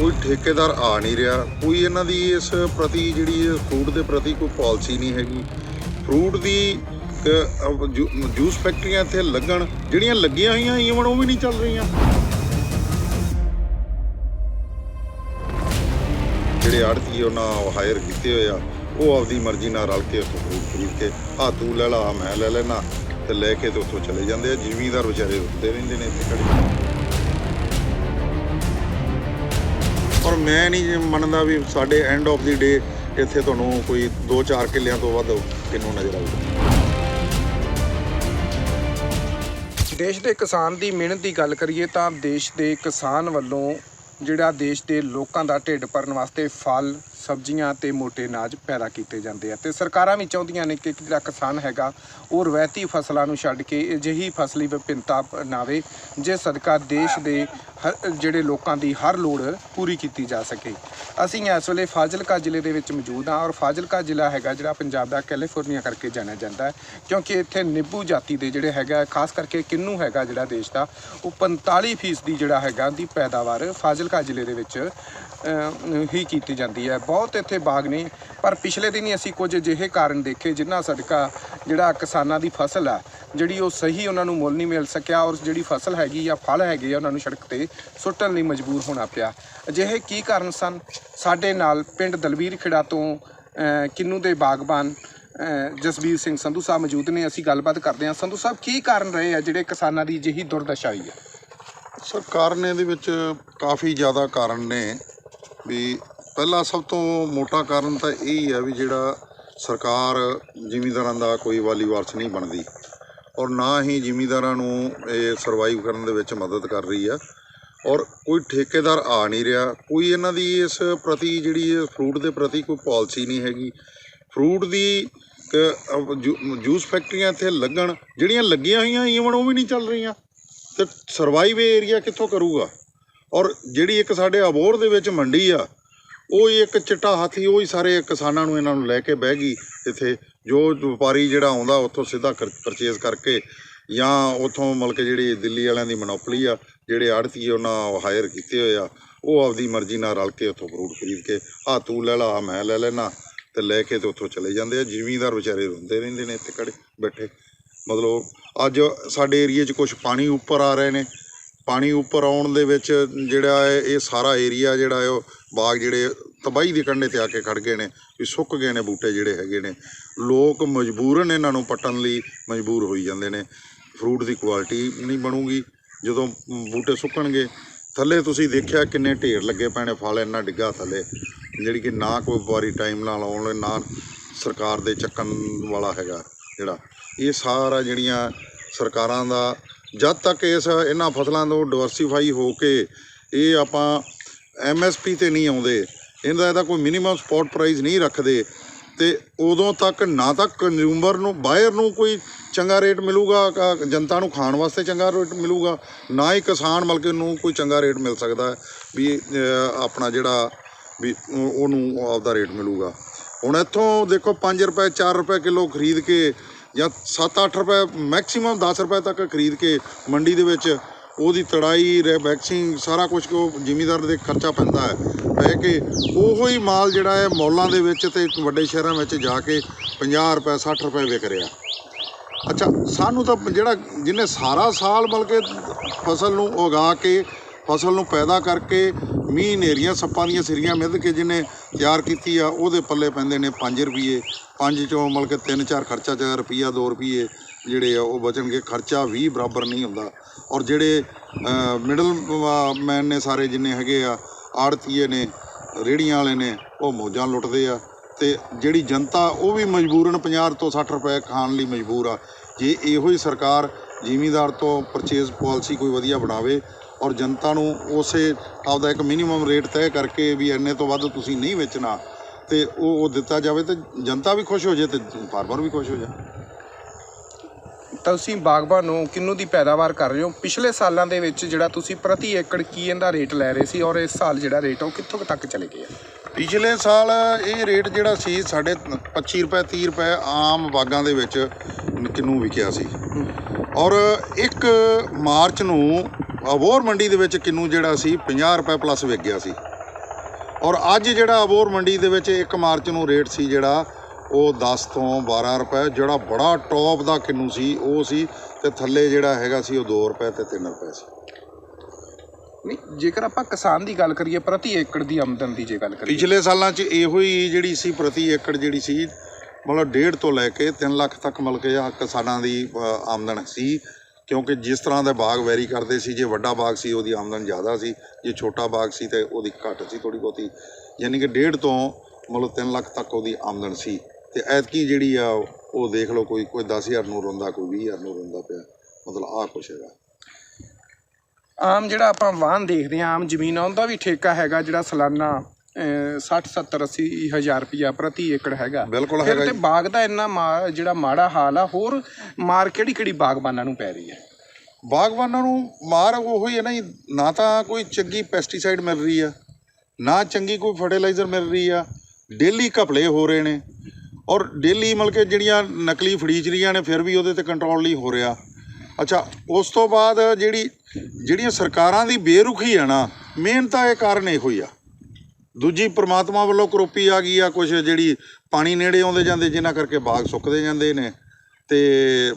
ਕੋਈ ਠੇਕੇਦਾਰ ਆ ਨਹੀਂ ਰਿਹਾ। ਕੋਈ ਇਹਨਾਂ ਦੀ ਇਸ ਪ੍ਰਤੀ ਜਿਹੜੀ ਫਰੂਟ ਦੇ ਪ੍ਰਤੀ ਕੋਈ ਪਾਲਿਸੀ ਨਹੀਂ ਹੈਗੀ। ਫਰੂਟ ਦੀ ਜੂਸ ਫੈਕਟਰੀਆਂ ਇੱਥੇ ਲੱਗਣ, ਜਿਹੜੀਆਂ ਲੱਗੀਆਂ ਹੋਈਆਂ ਈਵਨ ਉਹ ਵੀ ਨਹੀਂ ਚੱਲ ਰਹੀਆਂ। ਜਿਹੜੇ ਆੜਤੀ ਉਹਨਾਂ ਹਾਇਰ ਕੀਤੇ ਹੋਏ ਆ, ਉਹ ਆਪਦੀ ਮਰਜ਼ੀ ਨਾਲ ਰਲ ਕੇ ਉੱਥੋਂ ਫਰੂਟ ਖਰੀਦ ਕੇ, ਆ, ਤੂੰ ਲੈ ਲਾ ਆਹ ਮੈਂ ਲੈ ਲੈਣਾ ਤੇ ਲੈ ਕੇ ਤੇ ਉੱਥੋਂ ਚਲੇ ਜਾਂਦੇ ਆ, ਜ਼ਿਮੀਂਦਾਰ ਵਿਚਾਰੇ ਰੁੱਦੇ ਰਹਿੰਦੇ ਨੇ ਇੱਥੇ ਖੜੇ ਔਰ ਮੈਂ ਨਹੀਂ ਮੰਨਦਾ ਵੀ ਸਾਡੇ ਐਂਡ ਆਫ ਦੀ ਡੇ ਇੱਥੇ ਤੁਹਾਨੂੰ ਕੋਈ 2-4 ਕਿੱਲਿਆਂ ਤੋਂ ਵੱਧ ਕਿੰਨੂੰ ਨਜ਼ਰ ਆਊਗਾ। ਦੇਸ਼ ਦੇ ਕਿਸਾਨ ਦੀ ਮਿਹਨਤ ਦੀ ਗੱਲ ਕਰੀਏ ਤਾਂ ਦੇਸ਼ ਦੇ ਕਿਸਾਨ ਵੱਲੋਂ ਜਿਹੜਾ ਦੇਸ਼ ਦੇ ਲੋਕਾਂ ਦਾ ਢਿੱਡ ਭਰਨ ਵਾਸਤੇ ਫਲ ਸਬਜ਼ੀਆਂ ਤੇ ਮੋਟੇ ਅਨਾਜ ਪੈਦਾ ਕੀਤੇ ਜਾਂਦੇ ਆ ਤੇ ਸਰਕਾਰਾਂ ਵੀ ਚਾਹੁੰਦੀਆਂ ਨੇ ਕਿ ਜਿਹੜਾ ਕਿਸਾਨ ਹੈਗਾ, ਉਹ ਰਵਾਇਤੀ ਫਸਲਾਂ ਨੂੰ ਛੱਡ ਕੇ ਅਜਿਹੀ ਫਸਲੀ ਵਿਭਿੰਨਤਾ ਅਪਣਾਵੇ ਜਿਸ ਸਦਕਾ ਦੇਸ਼ ਦੇ ਹਰ- ਜਿਹੜੇ ਲੋਕਾਂ ਦੀ ਹਰ ਲੋੜ ਪੂਰੀ ਕੀਤੀ ਜਾ ਸਕੇ। ਅਸੀਂ ਇਸ ਵੇਲੇ ਫਾਜ਼ਿਲਕਾ ਜ਼ਿਲ੍ਹੇ ਦੇ ਵਿੱਚ ਮੌਜੂਦ ਹਾਂ ਔਰ ਫਾਜ਼ਿਲਕਾ ਜ਼ਿਲ੍ਹਾ ਹੈਗਾ ਜਿਹੜਾ ਪੰਜਾਬ ਦਾ ਕੈਲੀਫੋਰਨੀਆ ਕਰਕੇ ਜਾਣਿਆ ਜਾਂਦਾ ਹੈ, ਕਿਉਂਕਿ ਇੱਥੇ ਨਿੱਬੂ ਜਾਤੀ ਦੇ ਜਿਹੜੇ ਹੈਗਾ, ਖਾਸ ਕਰਕੇ ਕਿੰਨੂ ਹੈਗਾ ਜਿਹੜਾ ਦੇਸ਼ ਦਾ, ਉਹ 45% ਫੀਸਦੀ ਜਿਹੜਾ ਹੈਗਾ ਦੀ ਪੈਦਾਵਾਰ ਫਾਜ਼ਿਲਕਾ ਜ਼ਿਲ੍ਹੇ ਦੇ ਵਿੱਚ ਹੀ ਕੀਤੀ ਜਾਂਦੀ ਹੈ। ਬਹੁਤ ਇੱਥੇ ਬਾਗ ਨੇ ਪਰ ਪਿਛਲੇ ਦਿਨ ਹੀ ਅਸੀਂ ਕੁਝ ਅਜਿਹੇ ਕਾਰਨ ਦੇਖੇ ਜਿਨ੍ਹਾਂ ਸਦਕਾ ਜਿਹੜਾ ਕਿਸਾਨਾਂ ਦੀ ਫਸਲ ਆ ਜਿਹੜੀ ਉਹ ਸਹੀ ਉਹਨਾਂ ਨੂੰ ਮੁੱਲ ਨਹੀਂ ਮਿਲ ਸਕਿਆ ਔਰ ਜਿਹੜੀ ਫਸਲ ਹੈਗੀ ਜਾਂ ਫਲ ਹੈਗੇ ਆ ਉਹਨਾਂ ਨੂੰ ਸੜਕ ਤੇ ਸੁੱਟਣ ਲਈ ਮਜਬੂਰ ਹੋਣਾ ਪਿਆ। ਅਜਿਹੇ ਕੀ ਕਾਰਨ ਸਨ? ਸਾਡੇ ਨਾਲ ਪਿੰਡ ਦਲਵੀਰ ਖੇੜਾ ਤੋਂ ਅਹ, ਕਿੰਨੂ ਦੇ ਬਾਗਬਾਨ ਜਸਬੀਰ ਸਿੰਘ ਸੰਧੂ ਸਾਹਿਬ ਮੌਜੂਦ ਨੇ। ਅਸੀਂ ਗੱਲਬਾਤ ਕਰਦੇ ਹਾਂ। ਸੰਧੂ ਸਾਹਿਬ ਕੀ ਕਾਰਨ ਰਹੇ ਆ ਜਿਹੜੇ ਕਿਸਾਨਾਂ ਦੀ ਅਜਿਹੀ ਦੁਰਦਸ਼ਾ ਹੋਈ ਹੈ? ਸਰ ਕਾਰਨ ਇਹਦੇ ਵਿੱਚ ਕਾਫੀ ਜ਼ਿਆਦਾ ਕਾਰਨ ਨੇ। ਵੀ ਪਹਿਲਾ ਸਭ ਤੋਂ ਮੋਟਾ ਕਾਰਨ ਤਾਂ ਇਹ ਹੀ ਹੈ ਵੀ ਜਿਹੜਾ ਸਰਕਾਰ ਜ਼ਿਮੀਂਦਾਰਾਂ ਦਾ ਕੋਈ ਵਾਲੀ ਵਾਰਸ ਨਹੀਂ ਬਣਦੀ ਔਰ ਨਾ ਹੀ ਜ਼ਿਮੀਂਦਾਰਾਂ ਨੂੰ ਇਹ ਸਰਵਾਈਵ ਕਰਨ ਦੇ ਵਿੱਚ ਮਦਦ ਕਰ ਰਹੀ ਆ ਔਰ ਕੋਈ ਠੇਕੇਦਾਰ ਆ ਨਹੀਂ ਰਿਹਾ, ਕੋਈ ਇਹਨਾਂ ਦੀ ਇਸ ਪ੍ਰਤੀ ਜਿਹੜੀ ਫਰੂਟ ਦੇ ਪ੍ਰਤੀ ਕੋਈ ਪਾਲਿਸੀ ਨਹੀਂ ਹੈਗੀ। ਫਰੂਟ ਦੀ ਜੂਸ ਫੈਕਟਰੀਆਂ ਇੱਥੇ ਲੱਗਣ, ਜਿਹੜੀਆਂ ਲੱਗੀਆਂ ਹੋਈਆਂ ਈਵਨ ਉਹ ਵੀ ਨਹੀਂ ਚੱਲ ਰਹੀਆਂ। ਤੇ ਸਰਵਾਈਵ ਏਰੀਆ ਕਿੱਥੋਂ ਕਰੂਗਾ? ਔਰ ਜਿਹੜੀ ਇੱਕ ਸਾਡੇ ਅਬੋਰ ਦੇ ਵਿੱਚ ਮੰਡੀ ਆ, ਉਹ ਹੀ ਇੱਕ ਚਿੱਟਾ ਹਾਥੀ, ਉਹ ਹੀ ਸਾਰੇ ਕਿਸਾਨਾਂ ਨੂੰ ਇਹਨਾਂ ਨੂੰ ਲੈ ਕੇ ਬਹਿ ਗਈ ਇੱਥੇ। ਜੋ ਵਪਾਰੀ ਜਿਹੜਾ ਆਉਂਦਾ ਉੱਥੋਂ ਸਿੱਧਾ ਪਰਚੇਜ਼ ਕਰਕੇ ਜਾਂ ਉੱਥੋਂ ਮਤਲਬ ਕਿ ਜਿਹੜੀ ਦਿੱਲੀ ਵਾਲਿਆਂ ਦੀ ਮੋਨੋਪਲੀ ਆ, ਜਿਹੜੇ ਆੜਤੀ ਉਹਨਾਂ ਹਾਇਰ ਕੀਤੇ ਹੋਏ ਆ, ਉਹ ਆਪਦੀ ਮਰਜ਼ੀ ਨਾਲ ਰਲ ਕੇ ਉੱਥੋਂ ਫਰੂਟ ਖਰੀਦ ਕੇ ਆ ਤੂੰ ਲੈ ਲਾ, ਆਹ ਮੈਂ ਲੈ ਲੈਣਾ ਤੇ ਲੈ ਕੇ ਤੇ ਉੱਥੋਂ ਚਲੇ ਜਾਂਦੇ ਆ। ਜ਼ਿਮੀਂਦਾਰ ਵਿਚਾਰੇ ਰੋਂਦੇ ਰਹਿੰਦੇ ਨੇ ਇੱਥੇ ਖੜੇ ਬੈਠੇ। ਮਤਲਬ ਅੱਜ ਸਾਡੇ ਏਰੀਏ 'ਚ ਕੁਝ ਪਾਣੀ ਉੱਪਰ ਆ ਰਹੇ ਨੇ ਪਾਣੀ ਉੱਪਰ ਆਉਣ ਦੇ ਵਿੱਚ ਜਿਹੜਾ ਹੈ, ਇਹ ਸਾਰਾ ਏਰੀਆ ਜਿਹੜਾ ਹੈ, ਉਹ ਬਾਗ ਜਿਹੜੇ ਤਬਾਹੀ ਦੇ ਕੰਢੇ ਤੇ ਆ ਕੇ ਖੜ ਗਏ ਨੇ, ਵੀ ਸੁੱਕ ਗਏ ਨੇ ਬੂਟੇ ਜਿਹੜੇ ਹੈਗੇ ਨੇ। ਲੋਕ ਮਜਬੂਰਨ ਇਹਨਾਂ ਨੂੰ ਪੱਟਣ ਲਈ ਮਜਬੂਰ ਹੋਈ ਜਾਂਦੇ ਨੇ। ਫਰੂਟ ਦੀ ਕੁਆਲਿਟੀ ਨਹੀਂ ਬਣੂਗੀ। ਜਦੋਂ ਬੂਟੇ ਸੁੱਕਣਗੇ, ਥੱਲੇ ਤੁਸੀਂ ਦੇਖਿਆ ਕਿੰਨੇ ਢੇਰ ਲੱਗੇ ਪੈਣੇ ਫਲ ਇੰਨਾ ਡਿੱਗਾ ਥੱਲੇ। ਜਿਹੜੀ ਕਿ ਨਾ ਕੋਈ ਵਾਰੀ ਟਾਈਮ ਨਾਲ ਆਉਣ, ਨਾ ਸਰਕਾਰ ਦੇ ਚੱਕਣ ਵਾਲਾ ਹੈਗਾ ਜਿਹੜਾ। ਇਹ ਸਾਰਾ ਜਿਹੜੀਆਂ ਸਰਕਾਰਾਂ ਦਾ ਜਦ ਤੱਕ ਇਸ ਇਹਨਾਂ ਫਸਲਾਂ ਤੋਂ ਡਿਵਰਸੀਫਾਈ ਹੋ ਕੇ ਇਹ ਆਪਾਂ ਐਮਐਸਪੀ ਤੇ ਨਹੀਂ ਆਉਂਦੇ, ਇਹਦਾ ਇਹਦਾ ਕੋਈ ਮਿਨੀਮਮ ਸਪੌਟ ਪ੍ਰਾਈਸ ਨਹੀਂ ਰੱਖਦੇ, ਤੇ ਉਦੋਂ ਤੱਕ ਨਾ ਤਾਂ ਕੰਜ਼ਿਊਮਰ ਨੂੰ ਬਾਇਰ ਨੂੰ ਕੋਈ ਚੰਗਾ ਰੇਟ ਮਿਲੂਗਾ ਜਨਤਾ ਨੂੰ ਖਾਣ ਵਾਸਤੇ ਚੰਗਾ ਰੇਟ ਮਿਲੂਗਾ, ਨਾ ਹੀ ਕਿਸਾਨ ਮਲਕੇ ਨੂੰ ਕੋਈ ਚੰਗਾ ਰੇਟ ਮਿਲ ਸਕਦਾ ਵੀ ਆਪਣਾ ਜਿਹੜਾ ਵੀ ਉਹਨੂੰ ਆਪਦਾ ਰੇਟ ਮਿਲੂਗਾ। ਹੁਣ ਇੱਥੋਂ ਦੇਖੋ 5 ਰੁਪਏ 4 ਰੁਪਏ ਕਿਲੋ ਖਰੀਦ ਕੇ ਜਾਂ 7-8 ਰੁਪਏ ਮੈਕਸਿਮਮ 10 ਰੁਪਏ ਤੱਕ ਖਰੀਦ ਕੇ ਮੰਡੀ ਦੇ ਵਿੱਚ ਉਹਦੀ ਤੜਾਈ, ਰੇ ਵੈਕਸਿੰਗ ਸਾਰਾ ਕੁਝ ਉਹ ਜ਼ਿਮੀਦਾਰ ਦੇ ਖਰਚਾ ਪੈਂਦਾ ਹੈ। ਪੈ ਕੇ ਉਹੋ ਹੀ ਮਾਲ ਜਿਹੜਾ ਹੈ ਮੌਲਾਂ ਦੇ ਵਿੱਚ ਤੇ ਵੱਡੇ ਸ਼ਹਿਰਾਂ ਵਿੱਚ ਜਾ ਕੇ 50 ਰੁਪਏ 60 ਰੁਪਏ ਵਿਕ ਰਿਹਾ। ਅੱਛਾ, ਸਾਨੂੰ ਤਾਂ ਜਿਹੜਾ ਜਿਹਨੇ ਸਾਰਾ ਸਾਲ ਬਲਕਿ ਫਸਲ ਨੂੰ ਉਗਾ ਕੇ, ਫਸਲ ਨੂੰ ਪੈਦਾ ਕਰਕੇ ਮੀਂਹ ਹਨੇਰੀਆਂ, ਸੱਪਾਂ ਦੀਆਂ ਸਿਰੀਆਂ ਮਿੱਧ ਕੇ ਜਿਹਨੇ ਤਿਆਰ ਕੀਤੀ ਆ, ਉਹਦੇ ਪੱਲੇ ਪੈਂਦੇ ਨੇ 5 ਰੁਪਏ 5 ਚੋਂ ਮਤਲਬ ਕਿ 3-4 ਖਰਚਾ ਚ ਰੁਪਈਆ 2 ਰੁਪਏ ਜਿਹੜੇ ਆ, ਉਹ ਬਚਣਗੇ। ਖਰਚਾ ਵੀ ਬਰਾਬਰ ਨਹੀਂ ਹੁੰਦਾ। ਔਰ ਜਿਹੜੇ ਮਿਡਲ ਮੈਨ ਨੇ ਸਾਰੇ ਜਿੰਨੇ ਹੈਗੇ ਆ, ਆੜਤੀਏ ਨੇ ਰੇੜੀਆਂ ਵਾਲੇ ਨੇ, ਉਹ ਮੌਜਾਂ ਲੁੱਟਦੇ ਆ। ਤੇ ਜਿਹੜੀ ਜਨਤਾ, ਉਹ ਵੀ ਮਜਬੂਰਨ 50 ਤੋਂ 60 ਰੁਪਏ ਖਾਣ ਲਈ ਮਜਬੂਰ ਆ। ਜੇ ਇਹੋ ਹੀ ਸਰਕਾਰ ਜ਼ਿਮੀਦਾਰ ਤੋਂ ਪਰਚੇਜ਼ ਪਾਲਿਸੀ ਕੋਈ ਵਧੀਆ ਬਣਾਵੇ ਔਰ ਜਨਤਾ ਨੂੰ ਉਸੇ ਆਪਦਾ ਇੱਕ ਮਿਨੀਮਮ ਰੇਟ ਤੈਅ ਕਰਕੇ ਵੀ ਇੰਨੇ ਤੋਂ ਵੱਧ ਤੁਸੀਂ ਨਹੀਂ ਵੇਚਣਾ ਤੇ ਉਹ ਉਹ ਦਿੱਤਾ ਜਾਵੇ ਤੇ ਜਨਤਾ ਵੀ ਖੁਸ਼ ਹੋ ਜਾਏ ਤੇ ਫਾਰਮਰ ਵੀ ਖੁਸ਼ ਹੋ ਜਾਏ। ਤੁਸੀਂ ਬਾਗਬਾਨ ਨੂੰ ਕਿੰਨੂ ਦੀ ਪੈਦਾਵਾਰ ਕਰ ਰਹੇ ਹੋ? ਪਿਛਲੇ ਸਾਲਾਂ ਦੇ ਵਿੱਚ ਜਿਹੜਾ ਤੁਸੀਂ ਪ੍ਰਤੀ ਏਕੜ ਕੀ ਇਹਦਾ ਰੇਟ ਲੈ ਰਹੇ ਸੀ ਔਰ ਇਸ ਸਾਲ ਜਿਹੜਾ ਰੇਟ ਉਹ ਕਿੱਥੋਂ ਤੱਕ ਚਲੇ ਗਿਆ ਪਿਛਲੇ ਸਾਲ ਇਹ ਰੇਟ ਜਿਹੜਾ ਸੀ ਸਾਡੇ 25 ਰੁਪਏ 30 ਰੁਪਏ ਆਮ ਬਾਗਾਂ ਦੇ ਵਿੱਚ ਕਿੰਨੂ ਵਿਕਿਆ ਸੀ। ਔਰ 1 ਮਾਰਚ ਨੂੰ ਅਬੋਰ ਮੰਡੀ ਦੇ ਵਿੱਚ ਕਿੰਨੂ ਜਿਹੜਾ ਸੀ 50 ਰੁਪਏ ਪਲੱਸ ਵਿਕ ਗਿਆ ਸੀ। ਔਰ ਅੱਜ ਜਿਹੜਾ ਅਬੋਰ ਮੰਡੀ ਦੇ ਵਿੱਚ 1 ਮਾਰਚ ਨੂੰ ਰੇਟ ਸੀ ਜਿਹੜਾ ਉਹ 10 ਤੋਂ 12 ਰੁਪਏ ਜਿਹੜਾ ਬੜਾ ਟੌਪ ਦਾ ਕਿੰਨੂ ਸੀ ਉਹ ਸੀ ਤੇ ਥੱਲੇ ਜਿਹੜਾ ਹੈਗਾ ਸੀ ਉਹ 2 ਰੁਪਏ ਤੇ 3 ਰੁਪਏ ਸੀ। ਨਹੀਂ ਜੇਕਰ ਆਪਾਂ ਕਿਸਾਨ ਦੀ ਗੱਲ ਕਰੀਏ ਪ੍ਰਤੀ ਏਕੜ ਦੀ ਆਮਦਨ ਦੀ ਜੇ ਗੱਲ ਕਰੀਏ। ਪਿਛਲੇ ਸਾਲਾਂ 'ਚ ਇਹੋ ਹੀ ਜਿਹੜੀ ਸੀ ਪ੍ਰਤੀ ਏਕੜ ਜਿਹੜੀ ਸੀ ਮਤਲਬ 1.5 ਤੋਂ ਲੈ ਕੇ 3 ਲੱਖ ਤੱਕ ਮਤਲਬ ਕਿ ਆ ਕਿਸਾਨਾਂ ਦੀ ਆਮਦਨ ਸੀ। ਕਿਉਂਕਿ ਜਿਸ ਤਰ੍ਹਾਂ ਦੇ ਬਾਗ ਵੈਰੀ ਕਰਦੇ ਸੀ, ਜੇ ਵੱਡਾ ਬਾਗ ਸੀ, ਉਹਦੀ ਆਮਦਨ ਜ਼ਿਆਦਾ ਸੀ, ਜੇ ਛੋਟਾ ਬਾਗ ਸੀ, ਤੇ ਉਹਦੀ ਘੱਟ ਸੀ ਥੋੜੀ ਬਹੁਤੀ। ਯਾਨੀ ਕਿ ਡੇਢ ਤੋਂ ਮਤਲਬ 3 ਲੱਖ ਤੱਕ ਉਹਦੀ ਆਮਦਨ ਸੀ। ਤੇ ਐਤਕੀ ਜਿਹੜੀ ਆ, ਉਹ ਦੇਖ ਲਓ ਕੋਈ ਕੋਈ 10000 ਨੂੰ ਰੋਂਦਾ, ਕੋਈ 20000 ਨੂੰ ਰੋਂਦਾ ਪਿਆ। ਮਤਲਬ ਆਹ ਕੁਛ ਹੈਗਾ। ਆਮ ਜਿਹੜਾ ਆਪਾਂ ਵਾਹਨ ਦੇਖਦੇ ਹਾਂ ਆਮ ਜ਼ਮੀਨ ਆ ਉਹਦਾ ਵੀ ਠੇਕਾ ਹੈਗਾ ਜਿਹੜਾ ਸਾਲਾਨਾ 60 70 80 ਹਜ਼ਾਰ ਰੁਪਇਆ ਪ੍ਰਤੀ ਏਕੜ ਹੈਗਾ। ਬਿਲਕੁਲ ਹੈਗਾ ਤੇ। ਬਾਗ ਦਾ ਇੰਨਾ ਜਿਹੜਾ ਮਾੜਾ ਹਾਲ ਆ ਹੋਰ ਮਾਰ ਕਿਹੜੀ ਕਿਹੜੀ ਬਾਗਬਾਨਾਂ ਨੂੰ ਪੈ ਰਹੀ ਹੈ? ਬਾਗਬਾਨਾਂ ਨੂੰ ਮਾਰ ਉਹੋ ਹੀ ਹੈ ਨਾ ਨਾ ਤਾਂ ਕੋਈ ਚੰਗੀ ਪੈਸਟੀਸਾਈਡ ਮਿਲ ਰਹੀ ਆ ਨਾ ਚੰਗੀ ਕੋਈ ਫਰਟੀਲਾਈਜ਼ਰ ਮਿਲ ਰਹੀ ਆ। ਡੇਲੀ ਘਪਲੇ ਹੋ ਰਹੇ ਨੇ ਔਰ ਡੇਲੀ ਮਤਲਬ ਕਿ ਜਿਹੜੀਆਂ ਨਕਲੀ ਫੜੀਚਰੀਆਂ ਨੇ ਫਿਰ ਵੀ ਉਹਦੇ ਤੇ ਕੰਟਰੋਲ ਨਹੀਂ ਹੋ ਰਿਹਾ। ਅੱਛਾ ਉਸ ਤੋਂ ਬਾਅਦ ਜਿਹੜੀ ਜਿਹੜੀਆਂ ਸਰਕਾਰਾਂ ਦੀ ਬੇਰੁਖੀ ਆ ਨਾ ਮੇਨ ਤਾਂ ਇਹ ਕਾਰਨ ਇਹੋ ਹੀ ਆ। ਦੂਜੀ ਪ੍ਰਮਾਤਮਾ ਵੱਲੋਂ ਕਰੋਪੀ ਆ ਗਈ ਆ ਕੁਝ ਜਿਹੜੀ ਪਾਣੀ ਨੇੜੇ ਆਉਂਦੇ ਜਾਂਦੇ, ਜਿਨ੍ਹਾਂ ਕਰਕੇ ਬਾਗ ਸੁੱਕਦੇ ਜਾਂਦੇ ਨੇ। ਤੇ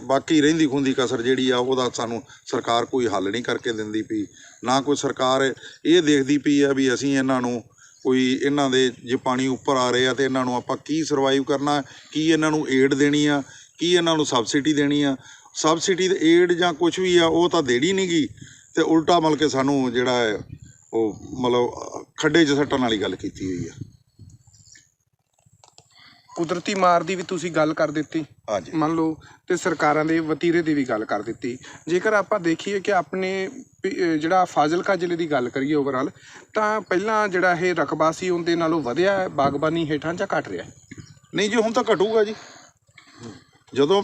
ਬਾਕੀ ਰਹਿੰਦੀ ਖੁੰਦੀ ਕਸਰ ਜਿਹੜੀ ਆ, ਉਹਦਾ ਸਾਨੂੰ ਸਰਕਾਰ ਕੋਈ ਹੱਲ ਨਹੀਂ ਕਰਕੇ ਦਿੰਦੀ ਪਈ। ਨਾ ਕੋਈ ਸਰਕਾਰ ਇਹ ਦੇਖਦੀ ਪਈ ਆ ਵੀ ਅਸੀਂ ਇਹਨਾਂ ਨੂੰ ਕੋਈ ਇਹਨਾਂ ਦੇ ਜੇ ਪਾਣੀ ਉੱਪਰ ਆ ਰਹੇ ਆ ਤੇ ਇਹਨਾਂ ਨੂੰ ਆਪਾਂ ਕੀ ਸਰਵਾਈਵ ਕਰਨਾ, ਕੀ ਇਹਨਾਂ ਨੂੰ ਏਡ ਦੇਣੀ ਆ, ਕੀ ਇਹਨਾਂ ਨੂੰ ਸਬਸਿਡੀ ਦੇਣੀ ਆ। ਸਬਸਿਡੀ ਤੇ ਏਡ ਜਾਂ ਕੁਝ ਵੀ ਆ, ਉਹ ਤਾਂ ਦੇਣੀ ਨਹੀਂ ਗੀ ਤੇ ਉਲਟਾ ਮਤਲਬ ਕਿ ਸਾਨੂੰ ਜਿਹੜਾ ਹੈ, ਉਹ ਮਤਲਬ ਖੱਡੇ 'ਚ ਸੱਟਣ ਵਾਲੀ ਗੱਲ ਕੀਤੀ ਹੋਈ ਆ। ਕੁਦਰਤੀ ਮਾਰ ਦੀ ਵੀ ਤੁਸੀਂ ਗੱਲ ਕਰ ਦਿੱਤੀ। ਹਾਂਜੀ। ਮੰਨ ਲਓ ਤੇ ਸਰਕਾਰਾਂ ਦੇ ਵਤੀਰੇ ਦੀ ਵੀ ਗੱਲ ਕਰ ਦਿੱਤੀ। ਜੇਕਰ ਆਪਾਂ ਦੇਖੀਏ ਕਿ ਆਪਣੇ ਪ- ਅਹ ਜਿਹੜਾ ਫਾਜ਼ਿਲਕਾ ਜ਼ਿਲ੍ਹੇ ਦੀ ਗੱਲ ਕਰੀਏ ਓਵਰਆਲ ਤਾਂ ਪਹਿਲਾਂ ਜਿਹੜਾ ਇਹ ਰਕਬਾ ਸੀ ਉਹਦੇ ਨਾਲੋਂ ਵਧਿਆ ਹੈ ਬਾਗਬਾਨੀ ਹੇਠਾਂ ਜਾਂ ਘਟ ਰਿਹਾ ਹੈ? ਨਹੀਂ ਜੀ ਹੁਣ ਤਾਂ ਘਟੂਗਾ ਜੀ। ਜਦੋਂ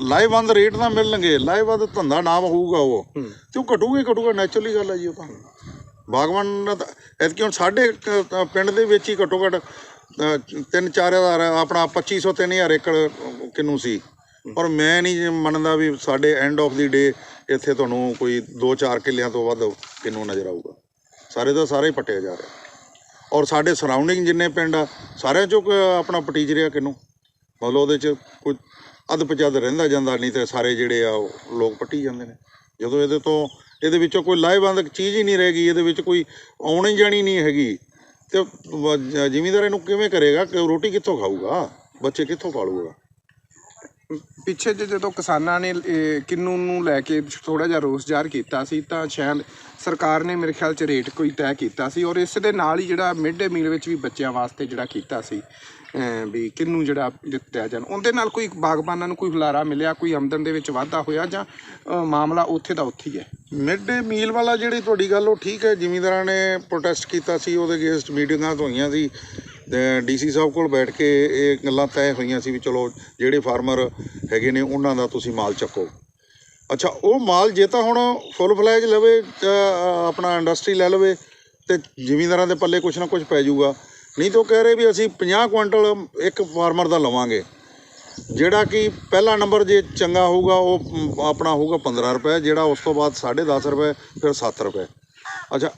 ਲਾਈਵਬੰਦ ਰੇਟ ਨਾ ਮਿਲਣਗੇ ਲਾਈਵਬੰਦ ਧੰਦਾ ਨਾ ਹੋਊਗਾ ਉਹ। ਤੇ ਉਹ ਘਟੂਗਾ ਹੀ ਘਟੂਗਾ ਨੈਚੁਰਲੀ ਗੱਲ ਹੈ ਜੀ ਉਹ ਤਾਂ। ਬਾਗਵਾਨ ਦਾ ਤਾਂ- ਐਤਕੀ ਹੁਣ ਸਾਡੇ ਕ- ਪਿੰਡ ਦੇ ਵਿੱਚ ਹੀ ਘੱਟੋ ਘੱਟ ਅ, ਤਿੰਨ ਚਾਰ ਹਜ਼ਾਰ ਆਪਣਾ 2500 ਤਿੰਨ ਹਜ਼ਾਰ ਏਕੜ ਕਿੰਨੂ ਸੀ। ਪਰ ਮੈਂ ਨਹੀਂ ਜੀ ਮੰਨਦਾ ਵੀ ਸਾਡੇ ਐਂਡ ਆਫ ਦੀ ਡੇ ਇੱਥੇ ਤੁਹਾਨੂੰ ਕੋਈ 2-4 ਕਿੱਲਿਆਂ ਤੋਂ ਵੱਧ ਕਿੰਨੂ ਨਜ਼ਰ ਆਊਗਾ। ਸਾਰੇ ਦਾ ਸਾਰੇ ਹੀ ਪੱਟਿਆ ਜਾ ਰਿਹਾ। ਔਰ ਸਾਡੇ ਸਰਾਊਂਡਿੰਗ ਜਿੰਨੇ ਪਿੰਡ ਆ ਸਾਰਿਆਂ ਚੋਂ ਕ- ਆਪਣਾ ਪਟੀਜ ਰਿਹਾ ਕਿਨੂੰ? ਮਤਲਬ ਉਹਦੇ ਚ ਕੋਈ ਅੱਧ ਪਚੱਧ ਰਹਿੰਦਾ ਜਾਂਦਾ ਨਹੀਂ ਤੇ ਸਾਰੇ ਜਿਹੜੇ ਆ ਉਹ ਲੋਕ ਪੱਟੀ ਜਾਂਦੇ ਨੇ। ਜਦੋਂ ਇਹਦੇ ਤੋਂ ਇਹਦੇ ਵਿੱਚੋਂ ਕੋਈ ਲਾਹੇਵੰਦ ਚੀਜ਼ ਹੀ ਨਹੀਂ ਰਹੇਗੀ ਇਹਦੇ ਵਿੱਚ ਕੋਈ ਆਉਣੀ ਜਾਣੀ ਨਹੀਂ ਹੈਗੀ। ਤੇ ਜ਼ਿਮੀਂਦਾਰ ਇਹਨੂੰ ਕਿਵੇਂ ਕਰੇਗਾ? ਕਿ ਰੋਟੀ ਕਿੱਥੋਂ ਖਾਊਗਾ? ਬੱਚੇ ਕਿੱਥੋਂ ਪਾਲੂਗਾ? ਪਿੱਛੇ ਜੇ ਜਦੋਂ ਕਿਸਾਨਾਂ ਨੇ, ਇਹ ਕਿੰਨੂ ਨੂੰ ਲੈ ਕੇ ਥੋੜਾ ਜਿਹਾ ਰੋਸ ਜ਼ਾਹਰ ਕੀਤਾ ਸੀ, ਤਾਂ ਸ਼ਾਇਦ ਸਰਕਾਰ ਨੇ ਮੇਰੇ ਖਿਆਲ ਚ ਰੇਟ ਕੋਈ ਤੈਅ ਕੀਤਾ ਸੀ ਔਰ ਇਸ ਦੇ ਨਾਲ ਹੀ ਜਿਹੜਾ ਮਿਡ ਡੇ ਮੀਲ ਵਿੱਚ ਵੀ ਬੱਚਿਆਂ ਵਾਸਤੇ ਜਿਹੜਾ ਕੀਤਾ ਸੀ ਵੀ ਕਿੰਨੂ ਜਿਹੜਾ ਦਿੱਤਾ ਜਾਣ। ਉਹਦੇ ਨਾਲ ਕੋਈ ਬਾਗਬਾਨਾਂ ਨੂੰ ਕੋਈ ਹੁਲਾਰਾ ਮਿਲਿਆ, ਕੋਈ ਆਮਦਨ ਦੇ ਵਿੱਚ ਵਾਧਾ ਹੋਇਆ ਜਾਂ ਮਾਮਲਾ ਉੱਥੇ ਦਾ ਉੱਥੇ ਹੀ ਹੈ? ਮਿਡ ਡੇ ਮੀਲ ਵਾਲਾ ਜਿਹੜੀ ਤੁਹਾਡੀ ਗੱਲ, ਉਹ ਠੀਕ ਹੈ। ਜ਼ਿਮੀਂਦਾਰਾਂ ਨੇ ਪ੍ਰੋਟੈਸਟ ਕੀਤਾ ਸੀ, ਉਹਦੇ ਅਗੇਂਸਟ ਮੀਟਿੰਗਾਂ ਹੋਈਆਂ ਸੀ। ਡੀਸੀ ਸਾਹਿਬ ਕੋਲ ਬੈਠ ਕੇ ਇਹ ਗੱਲਾਂ ਤੈਅ ਹੋਈਆਂ ਸੀ ਵੀ ਚਲੋ, ਜਿਹੜੇ ਫਾਰਮਰ ਹੈਗੇ ਨੇ, ਉਹਨਾਂ ਦਾ ਤੁਸੀਂ ਮਾਲ ਚੱਕੋ। ਅੱਛਾ, ਉਹ ਮਾਲ ਜੇ ਤਾਂ ਹੁਣ ਫੁੱਲ ਫਲੈਜ ਲਵੇ ਅਹ, ਆਪਣਾ ਇੰਡਸਟਰੀ ਲੈ ਲਵੇ, ਤੇ ਜ਼ਿਮੀਂਦਾਰਾਂ ਦੇ ਪੱਲੇ ਕੁਛ ਨਾ ਕੁਛ ਪੈ ਜਾਊਗਾ। ਨਹੀਂ ਤਾਂ ਉਹ ਕਹਿ ਰਹੇ ਵੀ ਅਸੀਂ 50 ਕੁਇੰਟਲ ਇੱਕ ਫਾਰਮਰ ਦਾ ਲਵਾਂਗੇ। ਜਿਹੜਾ ਕਿ ਪਹਿਲਾ ਨੰਬਰ ਜੇ ਚੰਗਾ ਹੋਊਗਾ, ਉਹ ਆਪਣਾ ਹੋਊਗਾ 15 ਰੁਪਏ, ਜਿਹੜਾ ਉਸ ਤੋਂ ਬਾਅਦ 10.5 ਰੁਪਏ, ਫਿਰ 7 ਰੁਪਏ। ਅੱਛਾ,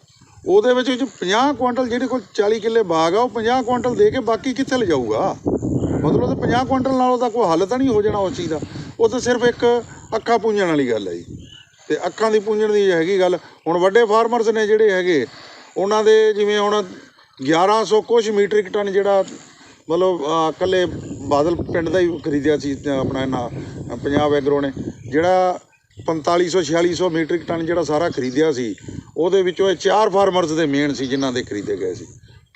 ਉਹਦੇ ਵਿੱਚ ਵਿੱਚ 50 ਕੁਇੰਟਲ ਜਿਹੜੇ ਕੋਲ 40 ਕਿੱਲੇ ਬਾਗ ਆ, ਉਹ 50 ਕੁਇੰਟਲ ਦੇ ਕੇ ਬਾਕੀ ਕਿੱਥੇ ਲਿਜਾਊਗਾ? ਮਤਲਬ ਉਹ 50 ਕੁਇੰਟਲ ਨਾਲ ਉਹਦਾ ਕੋਈ ਹੱਲ ਤਾਂ ਨਹੀਂ ਹੋ ਜਾਣਾ ਉਸ ਚੀਜ਼ ਦਾ। ਉਹ ਤਾਂ ਸਿਰਫ ਇੱਕ ਅੱਖਾਂ ਪੂੰਝਣ ਵਾਲੀ ਗੱਲ ਹੈ ਜੀ। ਤੇ ਅੱਖਾਂ ਦੀ ਪੂੰਝਣ ਦੀ ਹੈਗੀ ਗੱਲ। ਹੁਣ ਵੱਡੇ ਫਾਰਮਰਸ ਨੇ ਜਿਹੜੇ ਹੈਗੇ, ਉਹਨਾਂ ਦੇ ਜਿਵੇਂ ਹੁਣ 1100 ਕੁਛ ਮੀਟ੍ਰਿਕ ਟਨ ਜਿਹੜਾ ਮਤਲਬ ਇਕੱਲੇ ਬਾਦਲ ਪਿੰਡ ਦਾ ਹੀ ਖਰੀਦਿਆ ਸੀ ਆਪਣਾ ਇਹਨਾਂ, ਪੰਜਾਬ ਐਗਰੋ ਨੇ। ਜਿਹੜਾ 4500 4600 ਮੀਟ੍ਰਿਕ ਟਨ ਜਿਹੜਾ ਸਾਰਾ ਖਰੀਦਿਆ ਸੀ, ਉਹਦੇ ਵਿੱਚੋਂ ਇਹ ਚਾਰ ਫਾਰਮਰਸ ਦੇ ਮੇਨ ਸੀ ਜਿਨ੍ਹਾਂ ਦੇ ਖਰੀਦੇ ਗਏ ਸੀ।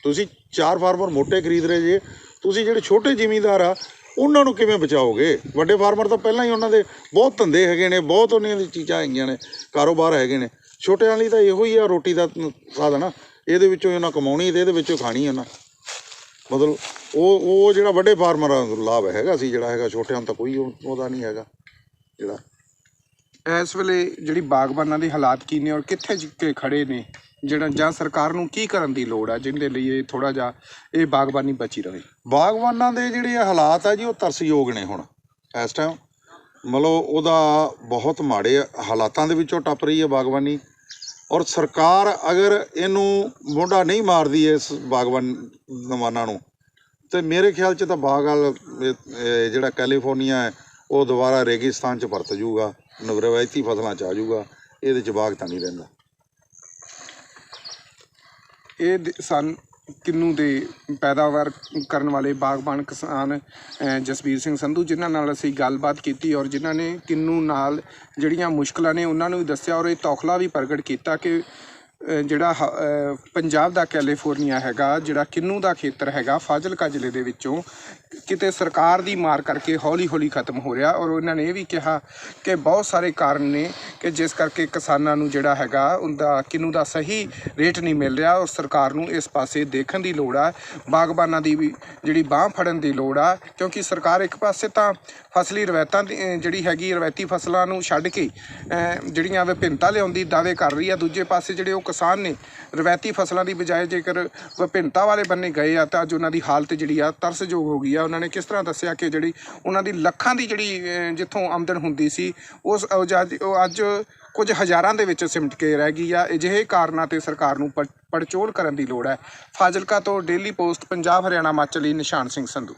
ਤੁਸੀਂ ਚਾਰ ਫਾਰਮਰ ਮੋਟੇ ਖਰੀਦ ਰਹੇ ਜੇ, ਤੁਸੀਂ ਜਿਹੜੇ ਛੋਟੇ ਜ਼ਿਮੀਂਦਾਰ ਆ, ਉਹਨਾਂ ਨੂੰ ਕਿਵੇਂ ਬਚਾਓਗੇ? ਵੱਡੇ ਫਾਰਮਰ ਤਾਂ ਪਹਿਲਾਂ ਹੀ ਉਹਨਾਂ ਦੇ ਬਹੁਤ ਧੰਦੇ ਹੈਗੇ ਨੇ, ਬਹੁਤ ਉਹਨਾਂ ਦੀ ਚੀਜ਼ਾਂ ਹੈਗੀਆਂ ਨੇ, ਕਾਰੋਬਾਰ ਹੈਗੇ ਨੇ। ਛੋਟਿਆਂ ਲਈ ਤਾਂ ਇਹੋ ਹੀ ਆ ਰੋਟੀ ਦਾ ਸਾਧਨ ਆ ਇਹਦੇ ਵਿੱਚੋਂ ਉਹਨਾਂ ਕਮਾਉਣੀ, ਤੇ ਇਹਦੇ ਵਿੱਚੋਂ ਖਾਣੀ ਉਹਨਾਂ। ਮਤਲਬ ਉਹ ਉਹ ਜਿਹੜਾ ਵੱਡੇ ਫਾਰਮਰਾਂ ਨੂੰ ਲਾਭ ਹੈਗਾ ਸੀ ਜਿਹੜਾ ਹੈਗਾ ਛੋਟਿਆਂ ਨੂੰ ਤਾਂ ਕੋਈ ਉਹ- ਉਹਦਾ ਨਹੀਂ ਹੈਗਾ ਜਿਹੜਾ। ਇਸ ਵੇਲੇ ਜਿਹੜੀ ਬਾਗਬਾਨਾਂ ਦੇ ਹਾਲਾਤ ਕੀ ਨੇ ਔਰ ਕਿੱਥੇ ਜ- ਕੇ ਖੜੇ ਨੇ? ਜਿਹੜਾ ਜਾਂ ਸਰਕਾਰ ਨੂੰ ਕੀ ਕਰਨ ਦੀ ਲੋੜ ਆ ਜਿਹਦੇ ਲਈ ਇਹ ਥੋੜਾ ਜਿਹਾ ਇਹ ਬਾਗਬਾਨੀ ਬਚੀ ਰਹੇ? ਬਾਗਬਾਨਾਂ ਦੇ ਜਿਹੜੇ ਹਾਲਾਤ ਆ ਜੀ ਉਹ ਤਰਸਯੋਗ ਨੇ ਹੁਣ ਇਸ ਟਾਈਮ ਮਤਲਬ ਉਹਦਾ ਬਹੁਤ ਮਾੜੇ ਹਾਲਾਤਾਂ ਦੇ ਵਿੱਚੋਂ ਟੱਪ ਰਹੀ ਹੈ ਬਾਗਬਾਨੀ। ਔਰ ਸਰਕਾਰ ਅਗਰ ਇਹਨੂੰ ਮੋਢਾ ਨਹੀਂ ਮਾਰਦੀ ਇਸ ਬਾਗਬਾਨ ਨਵਾਨਾਂ ਨੂੰ, ਤੇ ਮੇਰੇ ਖਿਆਲ 'ਚ ਤਾਂ ਬਾਗ ਵਾਲ ਜਿਹੜਾ ਕੈਲੀਫੋਰਨੀਆ ਹੈ, ਉਹ ਦੁਬਾਰਾ ਰੇਗਿਸਤਾਨ 'ਚ ਪਰਤ ਜਾਊਗਾ, ਨਵਰਵਾਇਤੀ ਫਸਲਾਂ 'ਚ ਆ ਜਾਊਗਾ, ਇਹਦੇ 'ਚ ਬਾਗ ਤਾਂ ਨਹੀਂ ਰਹਿੰਦਾ। ਇਹ ਦ- ਸਨ ਕਿੰਨੂ ਦੇ ਪੈਦਾਵਾਰ ਕਰਨ ਵਾਲੇ ਬਾਗਬਾਨ ਕਿਸਾਨ ਜਸਬੀਰ ਸਿੰਘ ਸੰਧੂ, ਜਿਨ੍ਹਾਂ ਨਾਲ ਅਸੀਂ ਗੱਲਬਾਤ ਕੀਤੀ ਔਰ ਜਿਨ੍ਹਾਂ ਨੇ ਕਿੰਨੂ ਨਾਲ ਜਿਹੜੀਆਂ ਮੁਸ਼ਕਲਾਂ ਨੇ ਉਹਨਾਂ ਨੂੰ ਵੀ ਦੱਸਿਆ ਔਰ ਇਹ ਤੌਖਲਾ ਵੀ ਪ੍ਰਗਟ ਕੀਤਾ ਕਿ ਜਿਹੜਾ ਹ- ਪੰਜਾਬ ਦਾ ਕੈਲੀਫੋਰਨੀਆ ਹੈਗਾ ਜਿਹੜਾ ਕਿੰਨੂ ਦਾ ਖੇਤਰ ਹੈਗਾ ਫਾਜ਼ਿਲਕਾ ਜ਼ਿਲ੍ਹੇ ਦੇ ਵਿੱਚੋਂ ਕਿਤੇ ਸਰਕਾਰ ਦੀ ਮਾਰ ਕਰਕੇ ਹੌਲੀ-ਹੌਲੀ ਖਤਮ ਹੋ ਰਿਹਾ ਔਰ ਉਹਨਾਂ ਨੇ ਇਹ ਵੀ ਕਿਹਾ ਕਿ ਬਹੁਤ ਸਾਰੇ ਕਾਰਨ ਨੇ ਕਿ ਜਿਸ ਕਰਕੇ ਕਿਸਾਨਾਂ ਨੂੰ ਜਿਹੜਾ ਹੈਗਾ ਉਹਦਾ ਕਿੰਨੂ ਦਾ ਸਹੀ ਰੇਟ ਨਹੀਂ ਮਿਲ ਰਿਹਾ ਔਰ ਸਰਕਾਰ ਨੂੰ ਇਸ ਪਾਸੇ ਦੇਖਣ ਦੀ ਲੋੜ ਆ ਬਾਗਬਾਨਾਂ ਦੀ ਵੀ ਜਿਹੜੀ ਬਾਹ ਫੜਨ ਦੀ ਲੋੜ ਆ ਕਿਉਂਕਿ ਸਰਕਾਰ ਇੱਕ ਪਾਸੇ ਤਾਂ ਫਸਲੀ ਰਵਾਇਤਾਂ ਦੀ, ਜਿਹੜੀ ਹੈਗੀ ਰਵਾਇਤੀ ਫਸਲਾਂ ਨੂੰ ਛੱਡ ਕੇ ਜਿਹੜੀਆਂ ਵਿਭਿੰਨਤਾ ਲਿਆਉਣ ਦੀ ਦਾਅਵੇ ਕਰ ਰਹੀ ਆ ਦੂਜੇ ਪਾਸੇ ਜਿਹੜੇ ਉਹ ਕਿਸਾਨ ਨੇ ਰਵਾਇਤੀ ਫਸਲਾਂ ਦੀ ਬਜਾਏ ਜੇਕਰ ਵਿਭਿੰਨਤਾ ਵਾਲੇ ਬੰਨੇ ਗਏ ਆ, ਤਾਂ ਅੱਜ ਉਹਨਾਂ ਦੀ ਹਾਲਤ ਜਿਹੜੀ ਆ ਤਰਸਯੋਗ ਹੋ ਗਈ ਆ। ਉਹਨਾਂ ਨੇ ਕਿਸ ਤਰ੍ਹਾਂ ਦੱਸਿਆ ਕਿ ਜਿਹੜੀ ਉਹਨਾਂ ਦੀ ਲੱਖਾਂ ਦੀ ਜਿਹੜੀ ਜਿੱਥੋਂ ਆਮਦਨ ਹੁੰਦੀ ਸੀ, ਉਸ ਉਹ ਅੱਜ ਕੁਝ ਹਜ਼ਾਰਾਂ ਦੇ ਵਿੱਚ ਸਿਮਟ ਕੇ ਰਹਿ ਗਈ ਆ। ਅਜਿਹੇ ਕਾਰਨਾਂ ਤੇ ਸਰਕਾਰ ਨੂੰ ਪੜ- ਪੜਚੋਲ ਕਰਨ ਦੀ ਲੋੜ ਹੈ। ਫਾਜ਼ਿਲਕਾ ਤੋਂ ਡੇਲੀ ਪੋਸਟ, ਪੰਜਾਬ, ਹਰਿਆਣਾ ਮਾਚਲੀ ਨਿਸ਼ਾਨ ਸਿੰਘ ਸੰਧੂ।